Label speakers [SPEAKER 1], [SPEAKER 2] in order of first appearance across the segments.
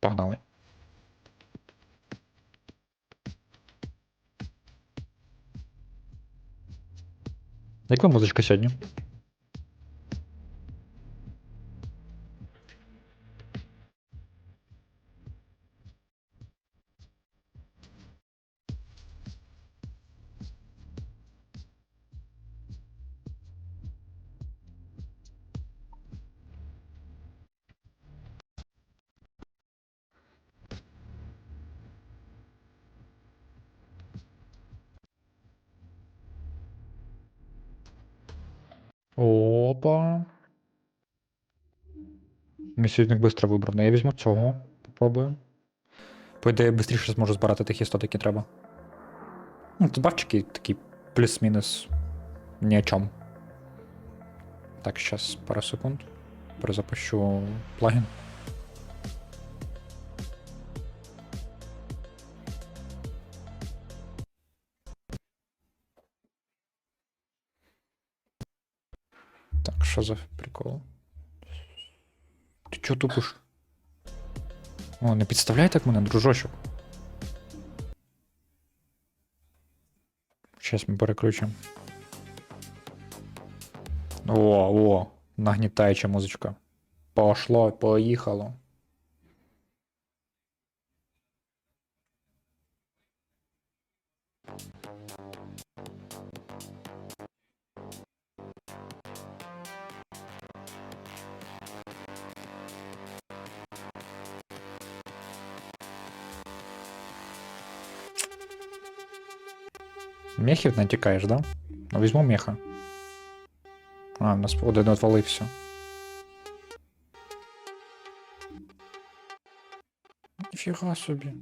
[SPEAKER 1] Погнали. Яка музичка сьогодні? Місюдник швидко вибрав. Ну, я візьму цього. Попробую. По ідеї, швидше зможу збирати тих істот, які треба. Ну, це бавчики такі плюс-мінус ні о чому. Так, зараз пару секунд. Перезапущу плагін. Так, що за прикол? Чого тупиш? О, не підставляй так мене, дружочок. Зараз ми переключимо. О, о, нагнітаюча музичка. Пошло, поїхало. Мехів натікаєш, да? Ну, візьму меха. А, у нас один отвалився. Ніфіга собі.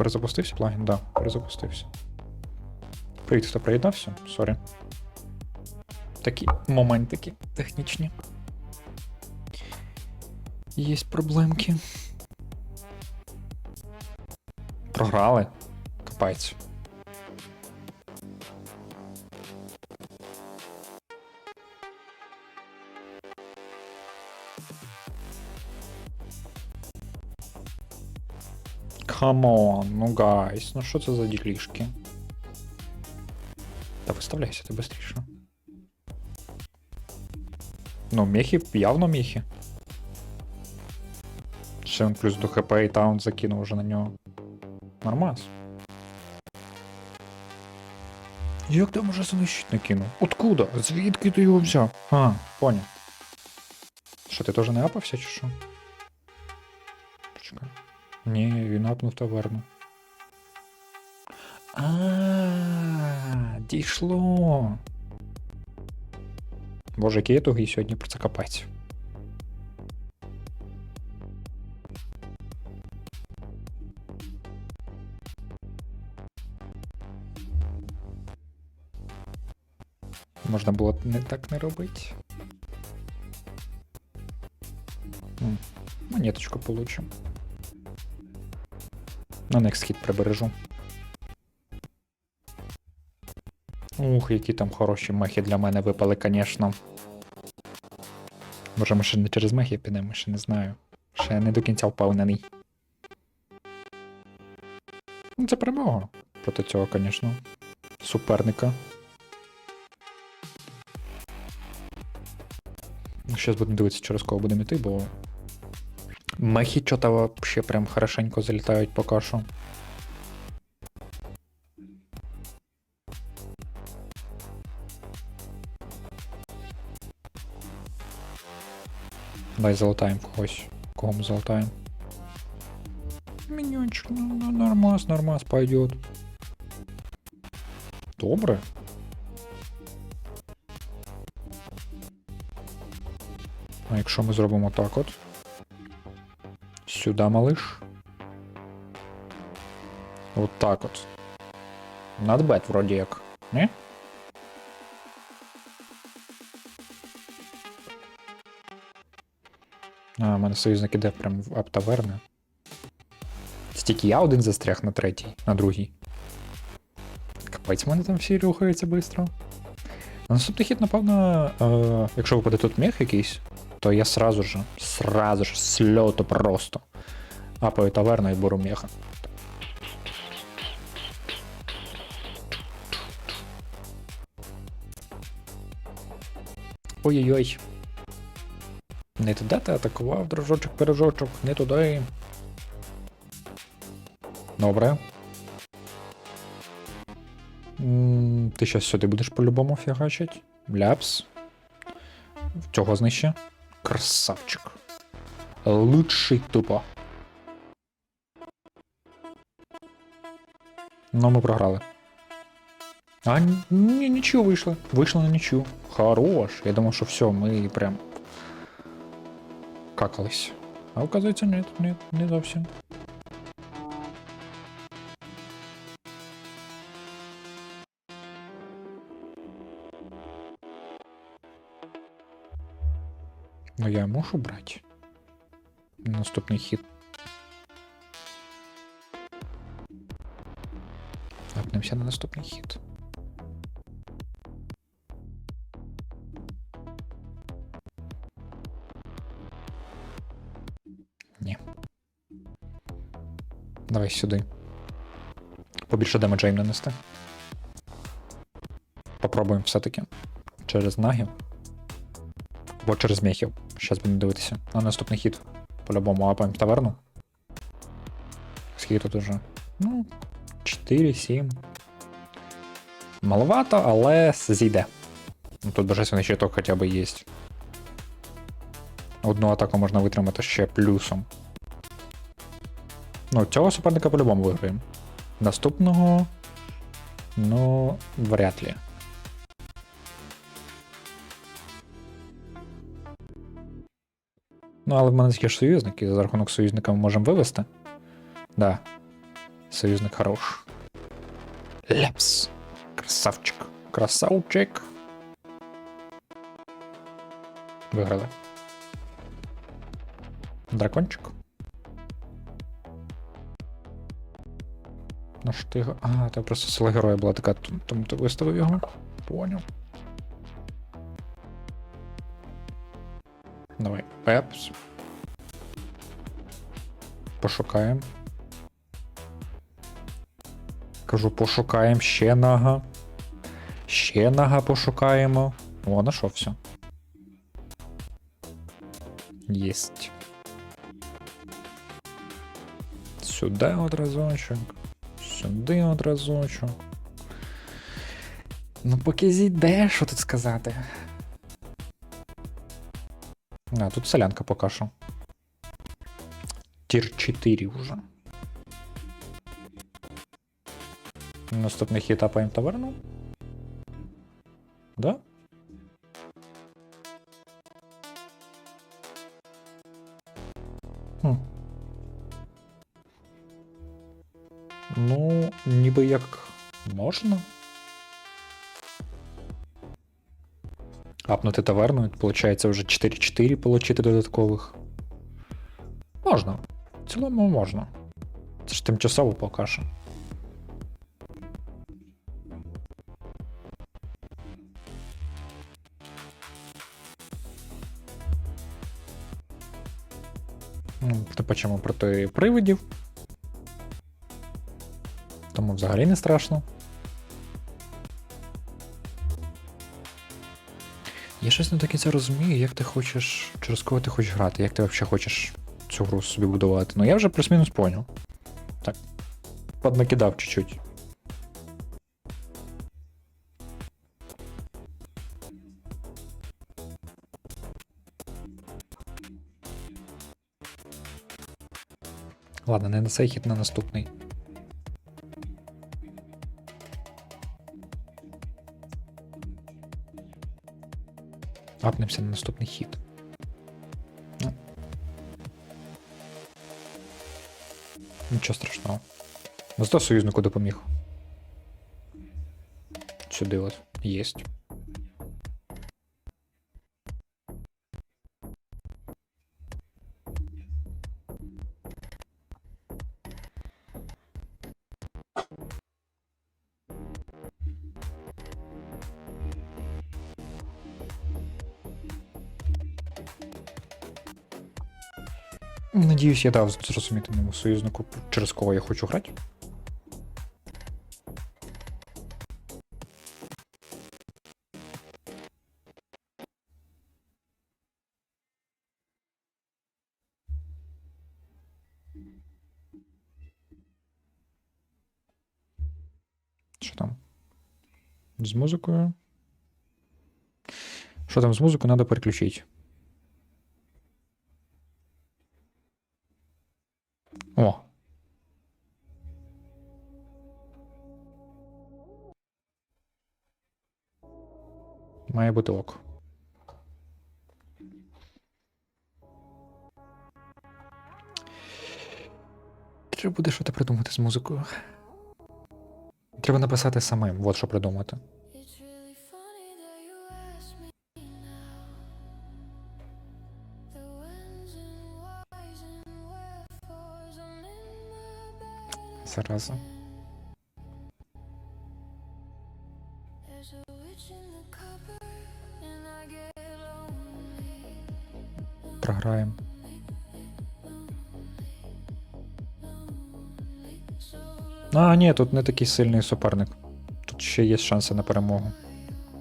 [SPEAKER 1] Перезапустився плагін? Да, перезапустився. Привіт, хто приєднався? Сорі. Такі моментики технічні. Є проблемки. Програли. Капець. Камон, ну гайс, ну що це за ділішки? Та виставляйся ти швидше. Ну, мехи, явно мехи. Ще він плюс до ХП і таунт закинув уже на нього. Нормас. Як ти може знищити накинув? Откуда? Звідки ти його взяв? А, поняв. Що, ти теж не апався чи що? Почекай. Ні, він апнув таверну. А, дійшло. Боже, який я тугий сьогодні про це капець. Можна було не так не робити. М, Монеточку получим. На next хід прибережу. Ух, які там хороші мехи для мене випали, звісно. Може, ми ще не через мехи підемо, ще не знаю. Ще не до кінця впевнений. Ну, це перемога проти цього, звісно. Суперника. Зараз будемо дивитися, через кого будемо йти, бо. Мехи чого-то вообще прям хорошенько залітають поки що. Давай залутаємо когось. Кого ми залутаємо? Міньончик, ну, ну нормас, нормас, пойдет. Добре. А якщо ми зробимо так от. Сюди, малиш. От так от. Надбет, вроді як. Не? А, у мене союзник іде прям в аптаверни. Стільки я один застряг на третій, на другій. Капець, в мене там всі рухаються швидко. На наступний хід, напевно, е, якщо випаде тут мех якийсь, то я сразу же, сразу же, з льоту просто. Апаю таверну і беру меха. Ой-ой-ой. Не туди ти атакував, дружочок, пирожочок, не туди. Добре. Ти щас сюди будеш по-любому фігачить. Ляпс. Цього знищи. Красавчик. Лучший тупо. Ну, ми програли. А, ні, нічого вийшло. Вийшло на нічого. Хорош. Я думав, що все, ми прям какались. А оказується, ні, ні, не зовсім. Ну я можу брати. Наступний хід. Апнемося на наступний хід. Ні. Давай сюди. Побільше демеджа їм нанести. Попробуємо все-таки. Через нагів. Або через мехів. Щас будемо дивитися. На наступний хід. По-любому апаємо таверну. Скільки тут уже? Ну, 4, 7. Маловато, але зійде. Ну, тут божественний щиток хоча б є. Одну атаку можна витримати ще плюсом. Ну, цього суперника по-любому виграємо. Наступного. Ну, вряд ли. Ну, але в мене є ж союзник, і за рахунок союзника ми можемо вивести. Да. Союзник хорош. Ляпс. Красавчик. Красавчик. Виграли. Дракончик. Ну що ти його. А, це просто сила героя була така, тому ти виставив його. Поняв. Давай. Епс. Пошукаємо. Кажу, пошукаємо ще нага. Ще нага пошукаємо. О, нашовся. Єсть. Сюди одразочок. Сюди одразочок. Ну, поки зійде, що тут сказати. А, тут солянка поки що. Тір 4 вже. Наступний хід апаємо таверну. Да? Хм. Ну, ніби як можна. Апнути таверну, виходить вже 4-4 получити додаткових. Можна. В цілому можна. Це ж тимчасово поки чому проти привидів. Тому взагалі не страшно. Я щось не до кінця розумію, як ти хочеш, через кого ти хочеш грати, як ти взагалі хочеш цю гру собі будувати. Ну я вже плюс-мінус поняв. Так. Поднакидав чуть-чуть. Ладно, не на цей хід, на наступний. Апнемося на наступний хід. Ну. Нічого страшного. Зато союзнику допоміг. Сюди от. Єсть. Надіюсь, я дав зрозуміти моєму союзнику, через кого я хочу грати. Що там? З музикою? Що там з музикою, треба переключити. Має бути ок. Треба буде щось придумати з музикою. Треба написати самим, от що придумати.
[SPEAKER 2] It's
[SPEAKER 1] Програємо. А, ні, тут не такий сильний суперник. Тут ще є шанси на перемогу.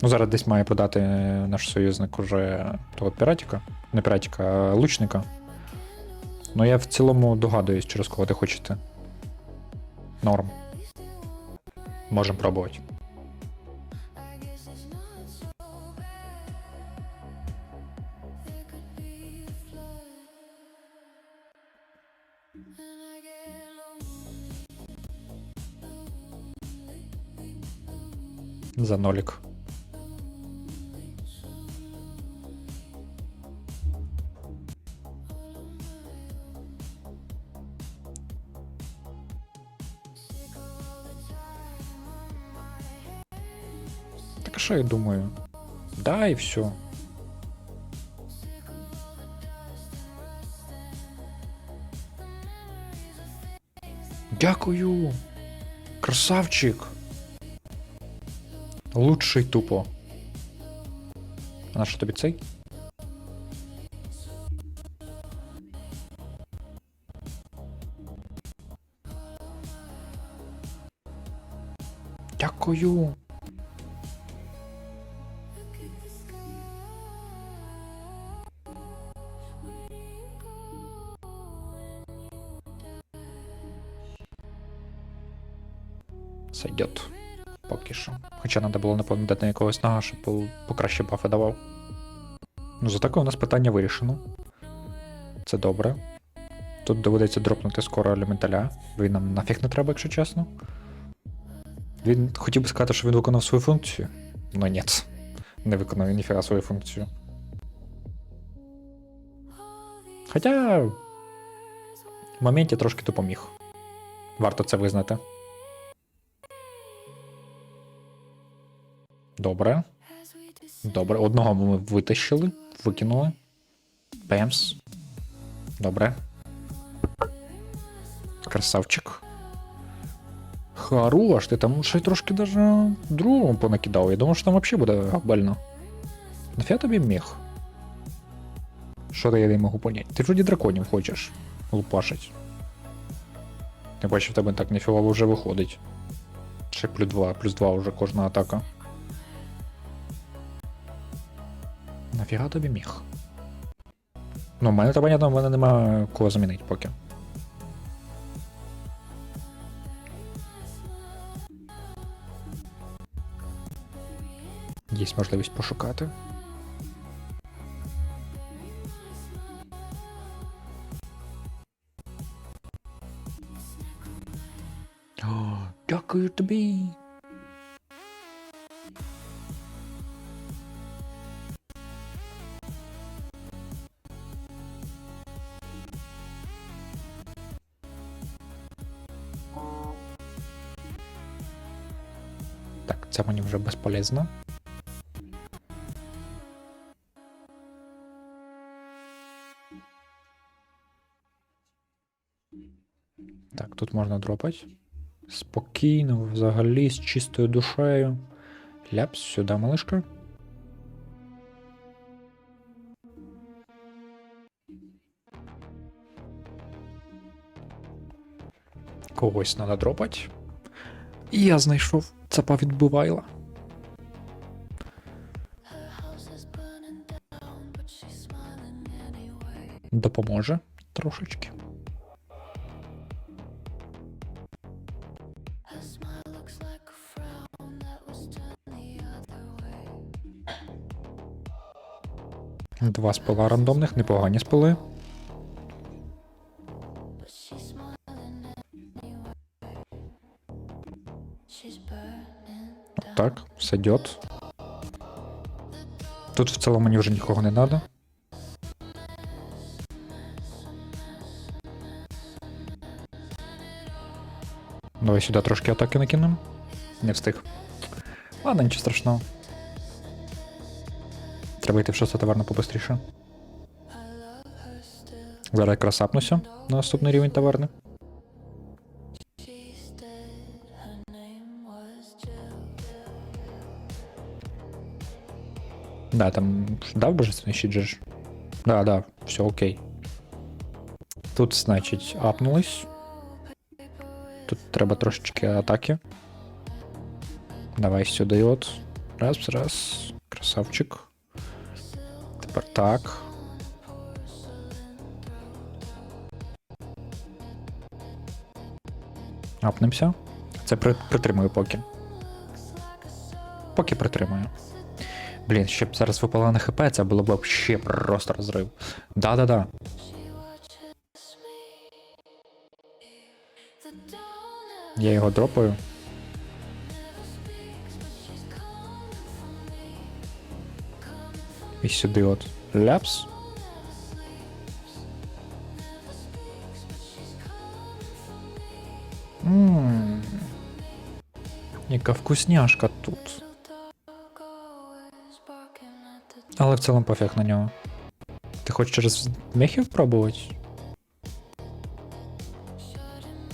[SPEAKER 1] Ну, зараз десь має подати наш союзник уже того піратіка. Не піратіка, а лучника. Ну я в цілому догадуюсь, через кого ти хочете. Норм. Можемо пробувати. За нолік. Так що я думаю? Да, і все. Дякую. Красавчик. Лучший тупо. А на що тобі цей? Дякую. Хоча треба було, напевно, дати якогось нага, щоб покраще бафи давав. Ну, за таке у нас питання вирішено. Це добре. Тут доведеться дропнути скоро елементаля. Він нам нафіг не треба, якщо чесно. Він хотів би сказати, що він виконав свою функцію. Ну ні. Не виконав він ніфіга свою функцію. Хоча. В моменті трошки допоміг. Варто це визнати. Добре. Добре. Одного ми витащили, викинули. Пемс. Добре. Красавчик. Хорош, ти там ще трошки даже другому понакидав. Я думав, що там взагалі буде больно. Нафіга тобі міг? Що я не можу поняти? Ти вроді драконів хочеш лупашить. Я бачу, в тебе так ніфігово вже виходить. Ще плюс 2, плюс 2 вже кожна атака. Нафіга тобі міг? Ну, в мене то понятно, в мене нема кого замінити поки. Є можливість пошукати. О, дякую тобі. Так, це мені вже безполезно. Так, тут можна дропати. Спокійно, взагалі, з чистою душею. Ляпс, сюди, малишка.
[SPEAKER 2] Когось треба дропать. І я знайшов цапа
[SPEAKER 3] smiling anyway.
[SPEAKER 2] Допоможе трошечки. Два спила рандомних, непогані спили. Сойдет. Тут в цілому мені вже нікого не треба. Давай сюди трошки атаки накинемо. Не встиг. Ладно, нічого страшного. Треба йти в шосту таверну побистріше. Зараз якраз апнуся на наступний рівень таверни. Да, там дав божественний щит же. Да, да, все окей. Тут, значить, апнулись. Тут треба трошечки атаки. Давай сюди от. Раз, раз. Красавчик. Тепер так. Апнемося. Це притримую поки. Поки притримую. Блін, ще зараз випала на хп, це було б ще просто розрив. Да-да-да. Я його дропаю. І сюди от. Ляпс. Ммм. Яка вкусняшка тут. Але в цілому пофіг на нього. Ти хочеш через мехів пробувати?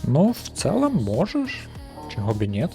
[SPEAKER 2] Ну, в цілому можеш. Чого б і ні?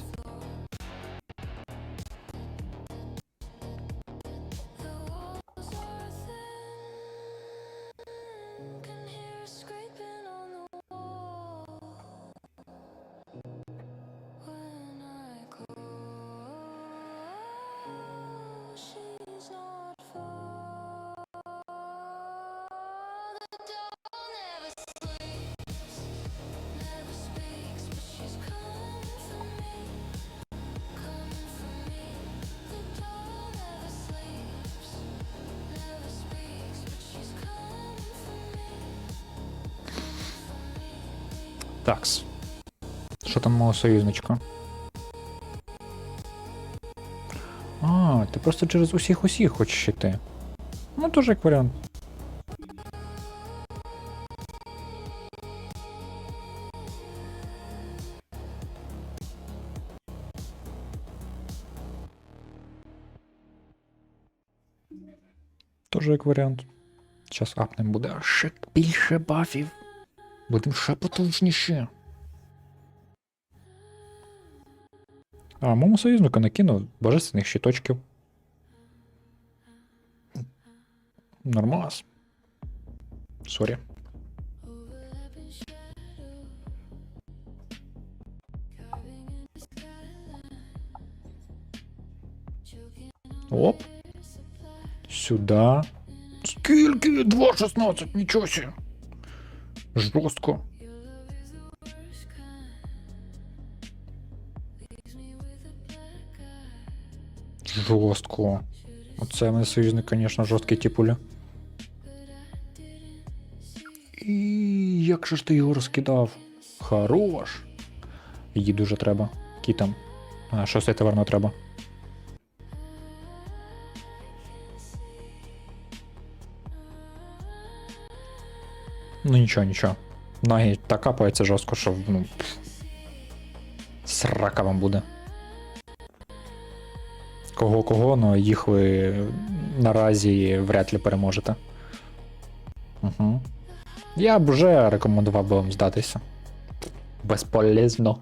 [SPEAKER 2] Такс. Що там мого союзничка? А, ти просто через усіх усіх хочеш йти. Ну, теж як варіант. Теж як варіант. Зараз апнем буде ще більше бафів. Будемо ще потужніші. А, моєму союзнику накинув божественних щиточків. Нормас. Сорі.
[SPEAKER 3] Overlapping shadow, carving in the skyline, choking
[SPEAKER 2] Оп. Сюда. Скільки? 2.16, нічого себе. Жорстко. Жорстко. Оце мене союзник, звісно, жорсткий тіпуля. І як же ж ти його розкидав? Хорош. Її дуже треба. Який там? А, шостий таверно треба. Ну нічого, нічого. Ноги так капаються жорстко, що ну. Срака вам буде. Кого кого, но їх ви наразі вряд ли переможете. Угу. Я б вже рекомендував би вам здатися. Безполезно.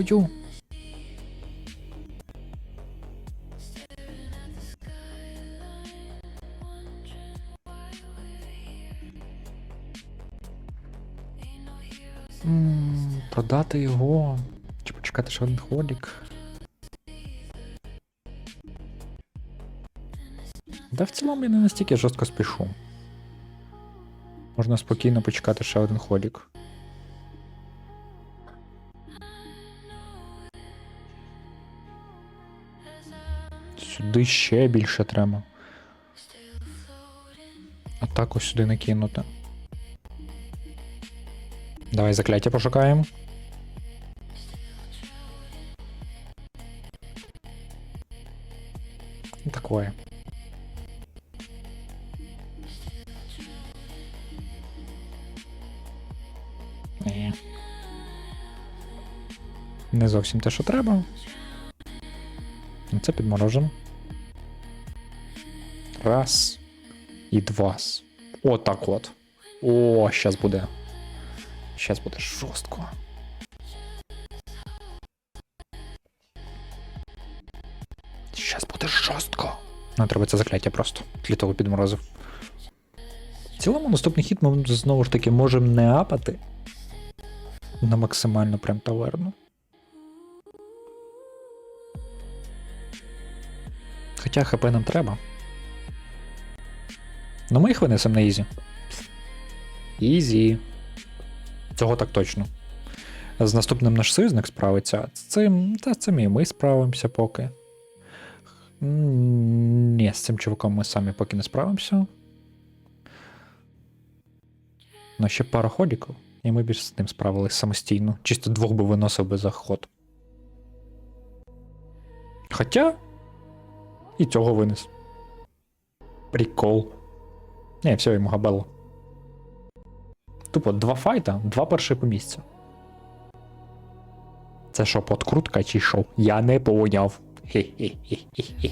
[SPEAKER 1] хочу. Продати його. Чи почекати ще один ходик. Та в цілому я не настільки жорстко спішу. Можна спокійно почекати ще один ходик. Сюди ще більше треба. А так ось сюди накинути. Давай закляття пошукаємо. Такое. Ні. Не зовсім те, що треба. Це підморожено. Раз. І два. Отак от. О, щас буде. Щас буде жорстко. Щас буде жорстко. Ну, треба це закляття просто. Для того підморозив. В цілому наступний хід ми знову ж таки можемо не апати. На максимально прям таверну. Хоча ХП нам треба. Ну ми їх винесемо на ізі. Ізі. Цього так точно. З наступним наш союзник справиться. З цим. Та з цим і ми справимося поки. Ні, з цим чуваком ми самі поки не справимося. Ну, ще пара ходіків, і ми більш з ним справились самостійно. Чисто двох би виносив би за ход. Хоча. І цього винес. Прикол. Не, все, йому габело. Тупо два файта, два перші по місцю. Це що, подкрутка чи що? Я не поняв. Хе-хе-хе-хе.